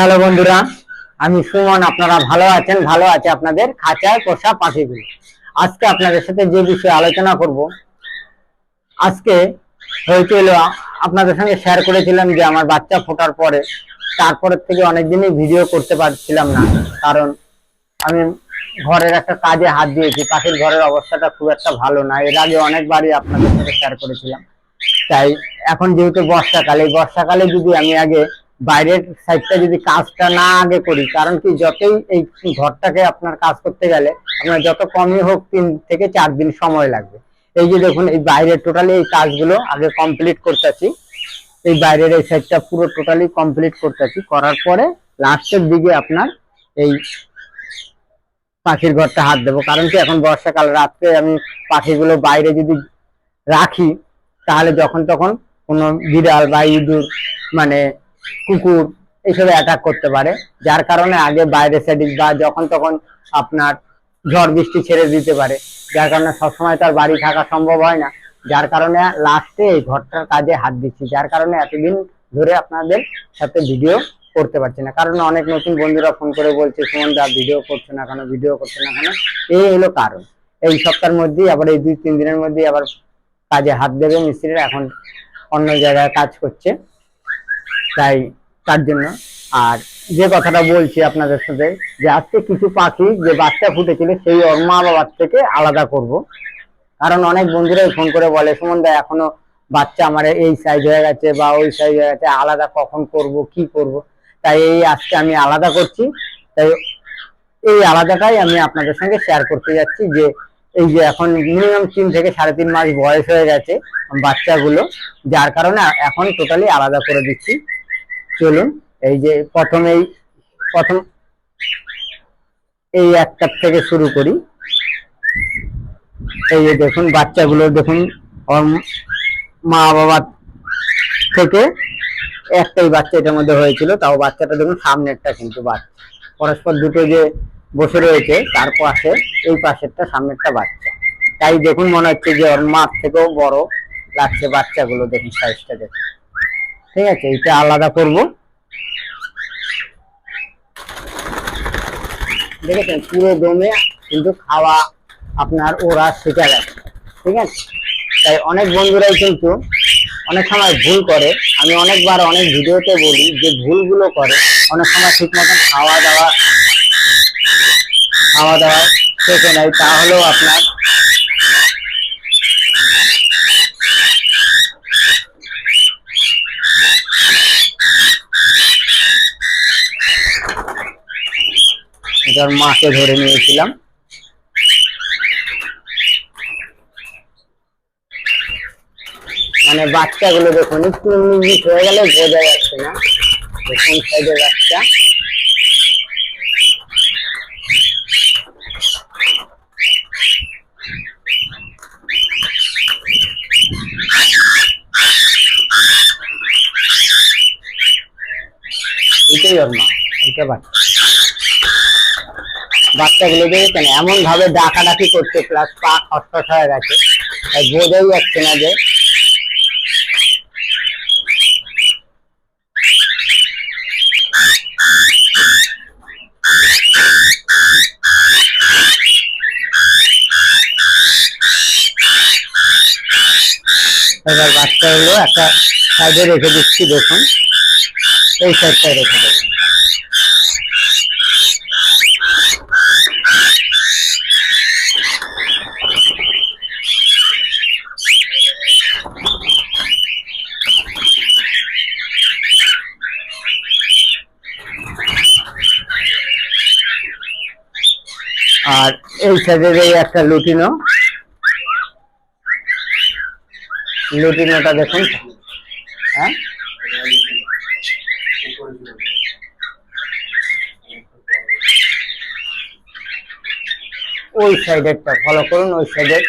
Hello বন্ধুরা, আমি সুমন, আপনারা ভালো আছেন? ভালো আছে আপনাদের? খাঁচায় পোষা পাখিগুলো। আজকে আপনাদের সাথে যে বিষয়ে আলোচনা করব, আজকে হয়েছিল আপনাদের সঙ্গে শেয়ার করেছিলাম যে আমার বাচ্চা ফোটার পরে তারপরের থেকে অনেকদিনই ভিডিও করতে পারছিলাম না। কারণ আমি ঘরের একটা কাজে হাত দিয়েছি, পাখির ঘরের অবস্থাটা খুব একটা ভালো না। এর আগে অনেকবারই আপনাদের সাথে শেয়ার করেছিলাম। তাই এখন যেহেতু বর্ষাকাল, এই বর্ষাকালে যদি আমি আগে বাইরের সাইডটা যদি কাজটা না আগে করি, কারণ কি যতই এই ঘরটাকে আপনার কাজ করতে গেলে আপনার যত কমই হোক তিন থেকে চার দিন সময় লাগবে। এই যে দেখুন, এই বাইরের টোটালি এই কাজগুলো আগে কমপ্লিট করতেছি। এই বাইরের এই সাইডটা পুরো টোটালি কমপ্লিট করতেছি। করার পরে লাস্টের দিকে আপনার এই পাখির ঘরটা হাত দেবো। কারণ কি এখন বর্ষাকাল, রাত্রে আমি পাখিগুলো বাইরে যদি রাখি, তাহলে যখন তখন কোনো বিড়াল বা ইঁদুর মানে কুকুর এইসব অ্যাটাক করতে পারে, যার কারণে আগে বাইরে সাইড বা যখন তখন আপনার ঝড় বৃষ্টি ছেড়ে দিতে পারে, যার কারণে সবসময় তার বাড়ি থাকা সম্ভব হয় না, যার কারণে লাস্টে এই ঘরটার কাজে হাত দিচ্ছি, যার কারণে এতদিন ধরে আপনাদের সাথে ভিডিও করতে পারছি না। কারণ অনেক নতুন বন্ধুরা ফোন করে বলছে, সুমন দা ভিডিও করছে না কেন? ভিডিও করছে না কেন? এই হলো কারণ। এই সপ্তাহের মধ্যেই আবার এই দুই তিন দিনের মধ্যেই আবার কাজে হাত দেবে মিস্ত্রিরা, এখন অন্য জায়গায় কাজ করছে। তাই তার জন্য। আর যে কথাটা বলছি আপনাদের সাথে, যে আজকে কিছু পাখি যে বাচ্চা ফুটেছিল, সেই ওর মা বাবার থেকে আলাদা করব। কারণ অনেক বন্ধুরাই ফোন করে বলে, সুমন দা, এখনও বাচ্চা আমার এই সাইজ হয়ে গেছে বা ওই সাইজ হয়ে গেছে, আলাদা কখন করব, কি করব? তাই এই আজকে আমি আলাদা করছি। তাই এই আলাদাটাই আমি আপনাদের সঙ্গে শেয়ার করতে যাচ্ছি যে, এই যে এখন মিনিমাম তিন থেকে সাড়ে তিন মাস বয়স হয়ে গেছে বাচ্চাগুলো, যার কারণে এখন টোটালি আলাদা করে দিচ্ছি। চলুন, এই যে প্রথমেই প্রথম এই একটার থেকে শুরু করি। এই যে দেখুন, বাচ্চাগুলো দেখুন মা বাবার থেকে একটাই বাচ্চা এটার মধ্যে হয়েছিল, তাও বাচ্চাটা দেখুন, সামনেরটা কিন্তু বাচ্চা। পরস্পর দুটো যে বসে রয়েছে, তার পাশে, এই পাশেরটা সামনেরটা বাচ্চা। তাই দেখুন, মনে হচ্ছে যে ওর মার থেকেও বড় লাগছে বাচ্চাগুলো, দেখুন সাইজটা দেখুন। ঠিক আছে, এটা আলাদা করব। দেখেছেন, পুরো দমে কিন্তু খাওয়া আপনার ওরা শিখে গেছে। ঠিক আছে? তাই অনেক বন্ধুরাই কিন্তু অনেক সময় ভুল করে। আমি অনেকবার অনেক ভিডিওতে বলি যে ভুলগুলো করে। অনেক সময় ঠিক মতন খাওয়া দাওয়া খাওয়া দাওয়া শেখে নেয় তাহলেও আপনার এটার মাকে ধরে নিয়েছিলাম। মানে বাচ্চাগুলো দেখুন, একটু মিস হয়ে গেলে বোঝা যাচ্ছে না কোন সাইডের বাচ্চা। এটাই ওর মা এটা বাচ্চা। বাচ্চাগুলো দেখেছেন এমন ভাবে ডাকাডাকি করছে প্লাস পা খসখস হয়ে গেছে। বোঝাই যাচ্ছে না যে এবার বাচ্চাগুলো একটা সাইডে রেখে দিচ্ছি, দেখুন। এই সাইডটায় রেখে দেবো আর এই সাইডের এই একটা লুটিনো। লুটিনোটা দেখুন। হ্যাঁ? ওই সাইডেরটা ফলো করুন, ওই সাইডের।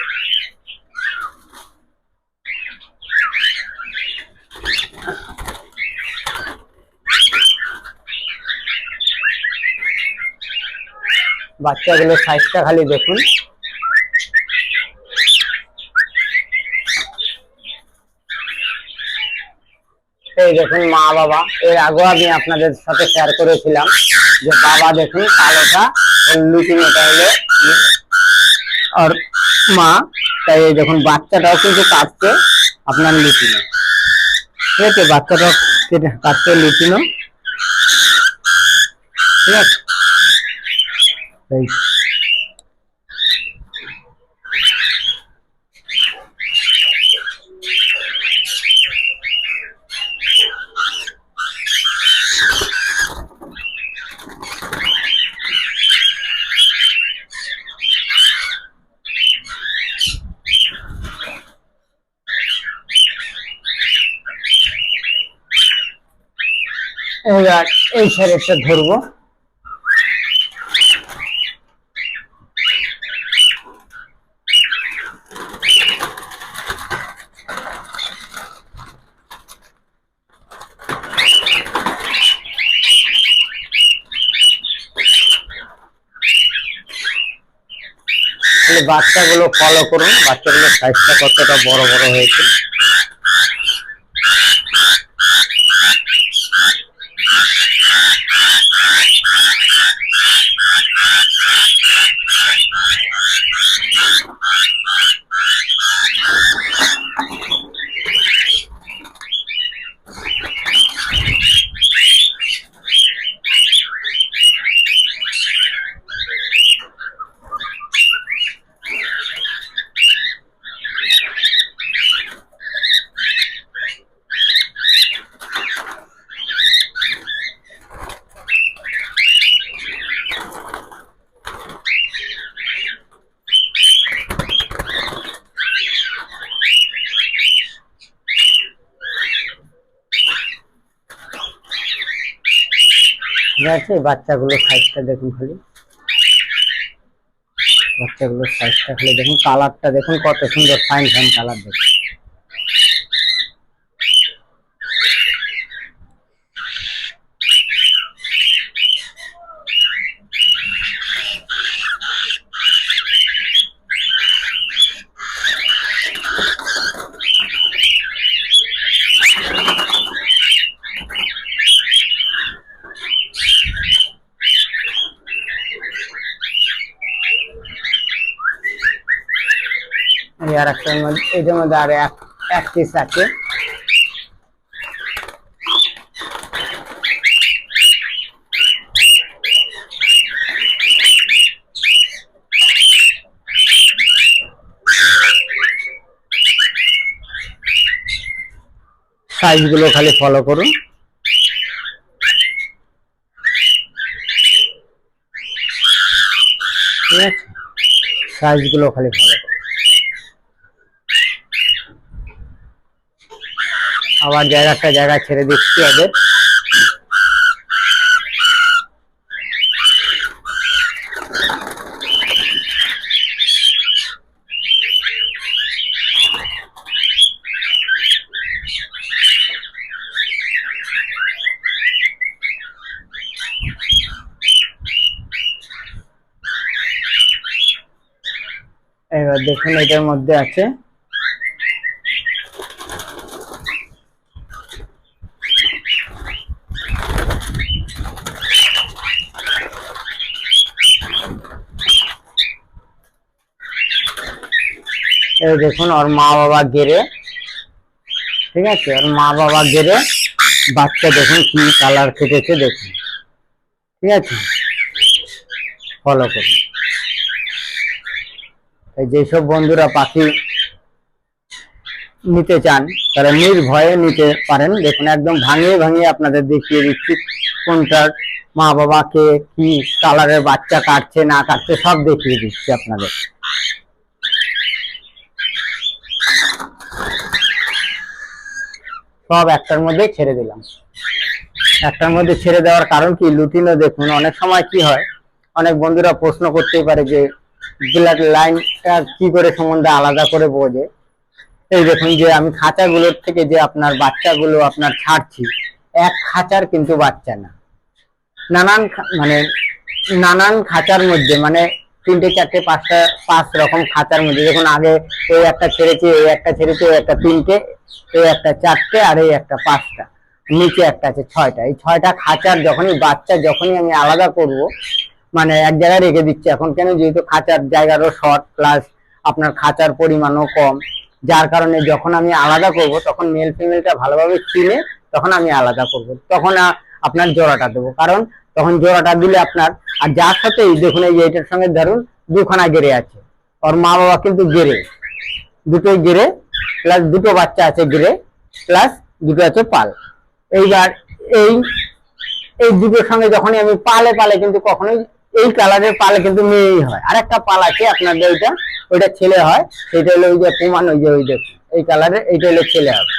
বাচ্চাগুলোর সাইজটা খালি দেখুন। এই দেখুন মা বাবা। এর আগেও আমি আপনাদের সাথে শেয়ার করেছিলাম যে বাবা দেখুন কালোটা লুটিনোটা হলো আর মা, তাই দেখুন বাচ্চাটাও কিন্তু কাটছে, আপনার লুটিনো ঠিক আছে, বাচ্চাটাও কেটে কাটছে লুটিনো ঠিক আছে? এই এবার এই শরীরটা ধরবো। বাচ্চাগুলো ফলো করুন। বাচ্চাগুলোর সাইজটা কতটা বড় বড় হয়েছে। আছে? বাচ্চাগুলোর সাইজটা দেখুন খালি। বাচ্চাগুলোর সাইজটা খালি দেখুন। কালারটা দেখুন, কত সুন্দর ফাইন ফাইন কালার দেখুন আর একটার মধ্যে এটার মধ্যে আর এক পিস আছে। সাইজগুলো খালি ফলো করুন। ঠিক আছে? সাইজগুলো খালি ফলো করুন জায়গা একটা জায়গা ছেড়ে দিচ্ছি ওদের। এবার দেখুন এটার মধ্যে আছে। এই দেখুন, ওর মা বাবা গেরে ঠিক আছে? ওর মা বাবা গেরে বাচ্চা দেখুন কি কালার কেটেছে দেখুন। ঠিক আছে? ফলো করুন। যেসব বন্ধুরা পাখি নিতে চান, তারা নির্ভয়ে নিতে পারেন। দেখুন, একদম ভাঙিয়ে ভাঙিয়ে আপনাদের দেখিয়ে দিচ্ছি কোনটার মা বাবাকে কি কালারের বাচ্চা কাটছে, না কাটছে, সব দেখিয়ে দিচ্ছি আপনাদের। সব একটার মধ্যে ছেড়ে দিলাম। একটার মধ্যে ছেড়ে দেওয়ার কারণ কি? লুটিনো দেখুন, অনেক সময় কি হয়? অনেক বন্ধুরা প্রশ্ন করতেই পারে যে ব্ল্যাক লাইনটা কি করে সম্বন্ধে আলাদা করে বোঝে? এই দেখুন যে, আমি খাঁচাগুলোর থেকে যে আপনার বাচ্চাগুলো আপনার ছাড়ছি, এক খাঁচার কিন্তু বাচ্চা না। নানান মানে নানান খাঁচার মধ্যে মানে তিনটে, চারটে, পাঁচটা, পাঁচ রকম খাঁচার মধ্যে। দেখুন, আগে এই একটা ছেড়েছি, এই একটা ছেড়েছি, এই একটা তিনটে, এই একটা চারটে, আর এই একটা পাঁচটা। নিচে একটা আছে, ছয়টা। এই ছয়টা খাঁচার যখনই, বাচ্চা যখনই আমি আলাদা করব মানে এক জায়গায় রেখে দিচ্ছি। এখন কেন? যেহেতু খাঁচার জায়গারও শর্ট, প্লাস আপনার খাঁচার পরিমাণও কম, যার কারণে যখন আমি আলাদা করব, তখন মেল ফিমেলটা ভালোভাবে চিনে, তখন আমি আলাদা করব। তখন আপনার জোড়াটা দেবো। কারণ তখন জোড়াটা দিলে আপনার, আর যার সাথেই দেখুন, এই যে এটার সঙ্গে ধরুন, দুখানা গেড়ে আছে। ওর মা বাবা কিন্তু গেড়ে দুটোই গেড়ে প্লাস দুটো বাচ্চা আছে গেড়ে প্লাস দুটো আছে পাল। এইবার এই এই দুটোর সঙ্গে যখনই আমি পালে পালে কিন্তু কখনোই এই কালারের পালে কিন্তু মেয়েই হয়। আর একটা পাল আছে আপনাদের ওইটা ওইটা ছেলে হয় সেটা হলো ওই যে প্রমাণ, ওই যে ওই দেখুন, এই কালারের এইটা হলো ছেলে হবে।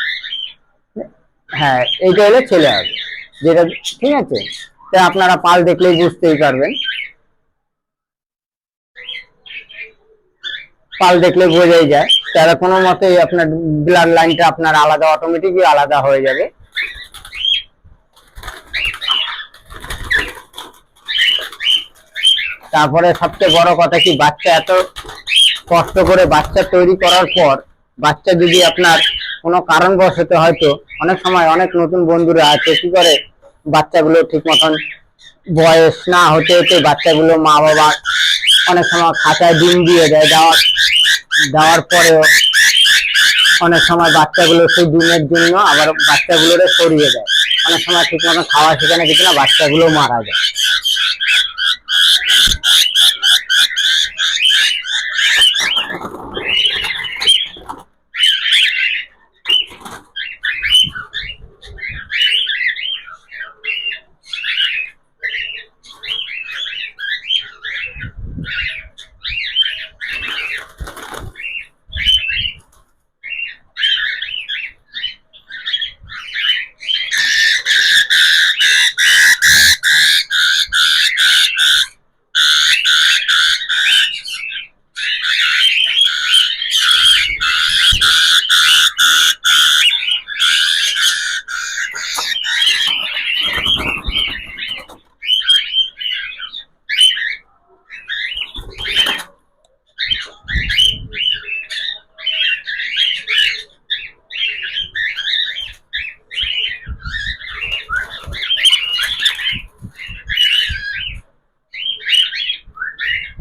হ্যাঁ এইটা হলো ছেলে হবে। যেটা ঠিক আছে? তো আপনারা পাল দেখলেই বুঝতেই পারবেন। পাল দেখলে বোঝাই যায়। তাহলে কোনো মতেই আপনার ব্লাড লাইনটা আপনার আলাদা অটোমেটিকই আলাদা হয়ে যাবে। তারপরে সবচেয়ে বড় কথা কি, বাচ্চা এত কষ্ট করে বাচ্চা তৈরি করার পর বাচ্চা যদি আপনার কোনো কারণবশত হয়তো অনেক সময় অনেক নতুন বন্ধুরা আছে, কি করে বাচ্চাগুলো ঠিক মতন বয়স না হতে হতে বাচ্চাগুলো মা বাবা অনেক সময় খাঁচায় ডিম দিয়ে দেয়। দেওয়ার দেওয়ার পরেও অনেক সময় বাচ্চাগুলো সেই ডিমের জন্য আবার বাচ্চাগুলোরে সরিয়ে দেয়। অনেক সময় ঠিক মতন খাওয়া সেখানে কিছু না, বাচ্চাগুলো মারা যায়।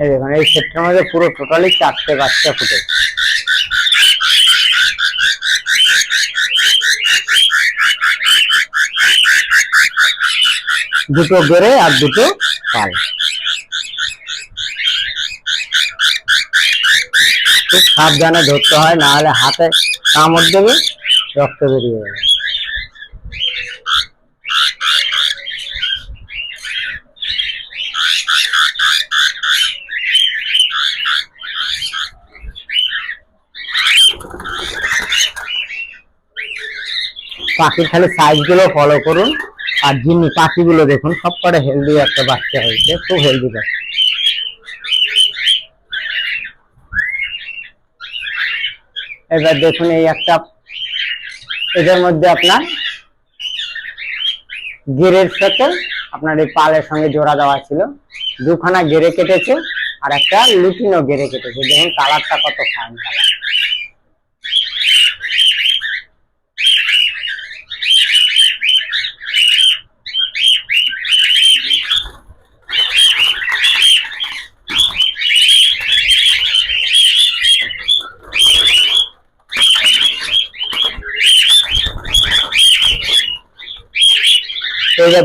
এই দেখুন, এই সেটটার মধ্যে পুরো টোটালি চারটে বাচ্চা ফুটে। দুটো বেড়ে আর দুটো পাল। খুব সাবধানে ধরতে হয়, না হলে হাতে কামড় দেবে, রক্ত বেরিয়ে যাবে। পাখির খালি সাইজগুলো ফলো করুন। আর যিনি পাখিগুলো দেখুন, সব কটা হেলদি একটা বাচ্চা হয়েছে, খুব হেলদি বাচ্চা। এবার দেখুন এই একটা এটার মধ্যে আপনার গেরের সাথে আপনার এই পালের সঙ্গে জোড়া দেওয়া ছিল। দুখানা গেরে কেটেছে, আর একটা লুটিনো গেরে কেটেছে। দেখুন কালারটা কত ফাইন কালার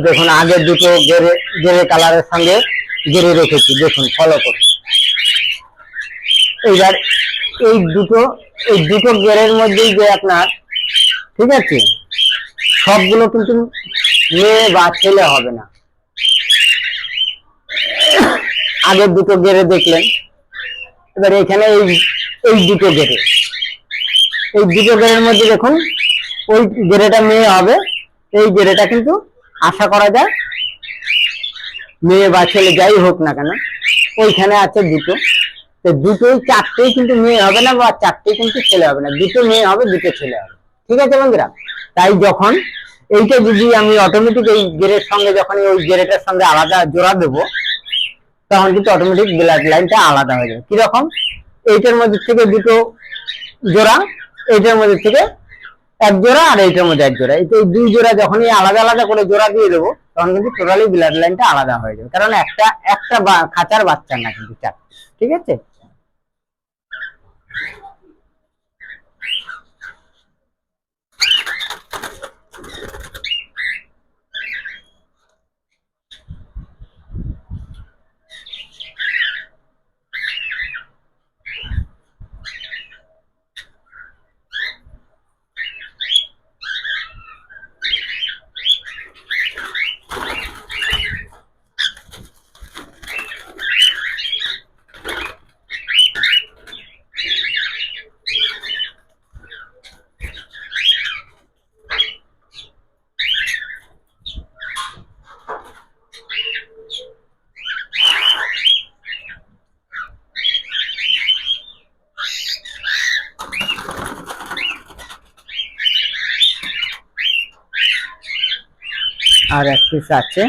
দেখুন, আগে দুটো গেরে গেরে কালারের সঙ্গে গেরে রেখেছি। দেখুন ফলো করুন। এইবার এই দুটো এই দুটো গেরের মধ্যেই যে আপনার, ঠিক আছে? সবগুলো কিন্তু মেয়ে বা ছেলে হবে না। আগের দুটো গেরে দেখলেন। এবার এখানে এই এই দুটো গেরে। এই দুটো গেরের মধ্যে দেখুন, ওই গেরেটা মেয়ে হবে, এই গেরেটা কিন্তু আশা করা যায়, মেয়ে বা ছেলে যাই হোক না কেন, ওইখানে আছে দুটো। তো দুটোই চারটেই কিন্তু মেয়ে হবে না বা চারটেই কিন্তু ছেলে হবে না। দুটো মেয়ে হবে, দুটো ছেলে হবে। ঠিক আছে বন্ধুরা? তাই যখন এইটা যদি আমি অটোমেটিক এই গেরের সঙ্গে যখন ওই গেরেটার সঙ্গে আলাদা জোড়া দেবো, তখন কিন্তু অটোমেটিক ব্লাড লাইনটা আলাদা হয়ে যাবে। কীরকম? এইটার মধ্যে থেকে দুটো জোড়া, এইটার মধ্যে থেকে এক জোড়া আর এইটার মধ্যে এক জোড়া। এই দুই জোড়া যখনই আলাদা আলাদা করে জোড়া দিয়ে দেবো, তখন কিন্তু টোটালি ব্লাড লাইনটা আলাদা হয়ে যাবে। কারণ একটা একটা খাঁচার বাচ্চা না কিন্তু চার ঠিক আছে? আর এক পিস আছে।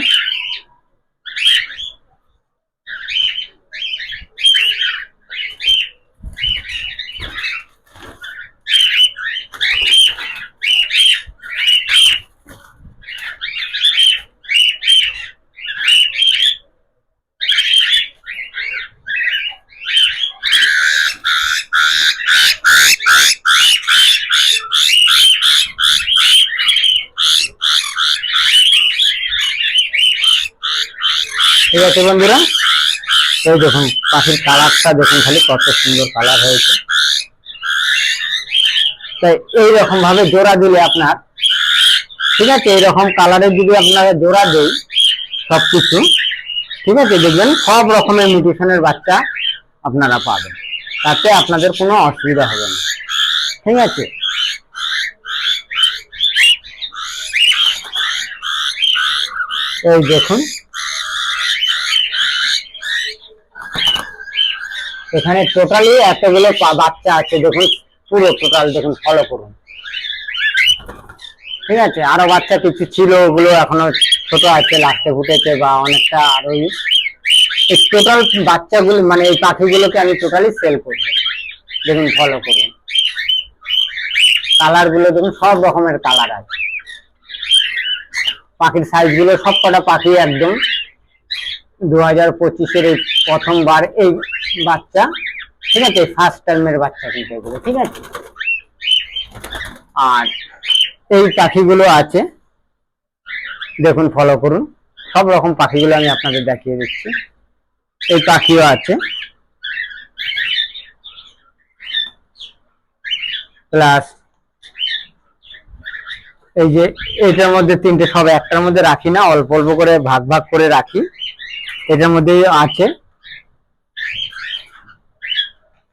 ঠিক আছে বন্ধুরা? এই দেখুন, পাখির কালারটা দেখুন খালি কত সুন্দর কালার হয়েছে। তাই এইরকম ভাবে জোড়া দিলে আপনার, ঠিক আছে, এইরকম কালারের যদি আপনারা জোড়া দেই সবকিছু, ঠিক আছে, দেখবেন সব রকমের মিউটেশনের বাচ্চা আপনারা পাবেন। তাতে আপনাদের কোনো অসুবিধা হবে না। ঠিক আছে? এই দেখুন এখানে টোটালি এতগুলো বাচ্চা আছে, দেখুন, পুরো টোটাল দেখুন ফলো করুন। ঠিক আছে? আরও বাচ্চা কিছু ছিল, ওগুলো এখনও ছোট আছে লাস্টে ফুটেছে বা অনেকটা আরও এই টোটাল বাচ্চাগুলো মানে এই পাখিগুলোকে আমি টোটালি সেল করব। দেখুন ফলো করুন। কালারগুলো দেখুন, সব রকমের কালার আছে। পাখির সাইজগুলো সব কটা পাখি একদম দু হাজার পঁচিশের এই প্রথমবার এই বাচ্চা, ঠিক আছে? ফার্স্ট টাইমের বাচ্চা কিন্তু এগুলো, ঠিক আছে? আর এই পাখিগুলো আছে। দেখুন ফলো করুন। সব রকম পাখিগুলো আমি আপনাদের দেখিয়ে দিচ্ছি। এই পাখিও আছে। প্লাস এই যে এটার মধ্যে তিনটে, সব একটার মধ্যে রাখি না, অল্প অল্প করে ভাগ ভাগ করে রাখি। এটার মধ্যে আছে।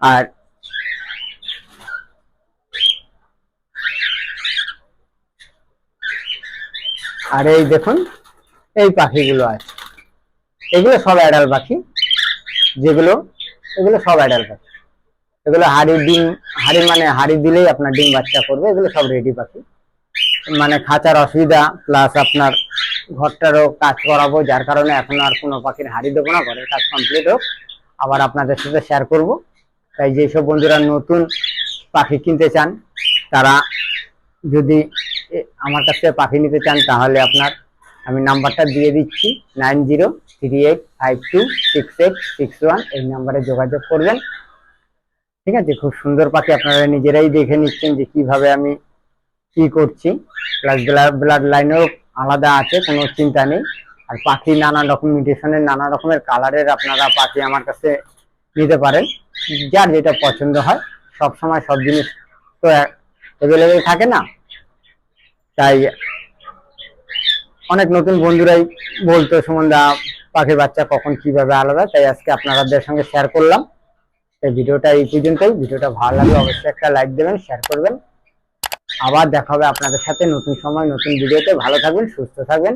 আর আর এই দেখুন, এই পাখিগুলো আছে। এগুলো সব অ্যাডাল পাখি। যেগুলো, এগুলো সব অ্যাডাল পাখি। এগুলো হাড়ি ডিম, হাড়ি মানে হাড়ি দিলেই আপনার ডিম বাচ্চা করবে। এগুলো সব রেডি পাখি। মানে খাঁচার অসুবিধা প্লাস আপনার ঘরটারও কাজ করাবো, যার কারণে এখন আর কোনো পাখির হাড়ি দেবো না, ঘরের কাজ কমপ্লিট হোক। আবার আপনাদের সাথে শেয়ার করব। তাই যেসব বন্ধুরা নতুন পাখি কিনতে চান, তারা যদি আমার কাছ থেকে পাখি নিতে চান, তাহলে আপনার আমি নাম্বারটা দিয়ে দিচ্ছি, nine zero three eight five two six eight six one, এই নাম্বারে যোগাযোগ করবেন। ঠিক আছে? খুব সুন্দর পাখি আপনারা নিজেরাই দেখে নিচ্ছেন যে কীভাবে আমি কি করছি। প্লাস ব্লাড লাইনেও আলাদা আছে, কোনো চিন্তা নেই। আর পাখি নানা রকম, মিউটেশনের নানা রকমের কালারের আপনারা পাখি আমার কাছে নিতে পারেন। যার যেটা পছন্দ হয়, সব সময় সব জিনিস তো অ্যাভেলেবেল থাকে না। তাই অনেক নতুন বন্ধুরাই বলতো, সুমনদা, পাখির বাচ্চা কখন কীভাবে আলাদা? তাই আজকে আপনাদের সঙ্গে শেয়ার করলাম। এই ভিডিওটা এই পর্যন্তই। ভিডিওটা ভালো লাগলে অবশ্যই একটা লাইক দেবেন শেয়ার করবেন। আবার দেখা হবে আপনাদের সাথে নতুন সময় নতুন ভিডিওতে। ভালো থাকবেন সুস্থ থাকবেন।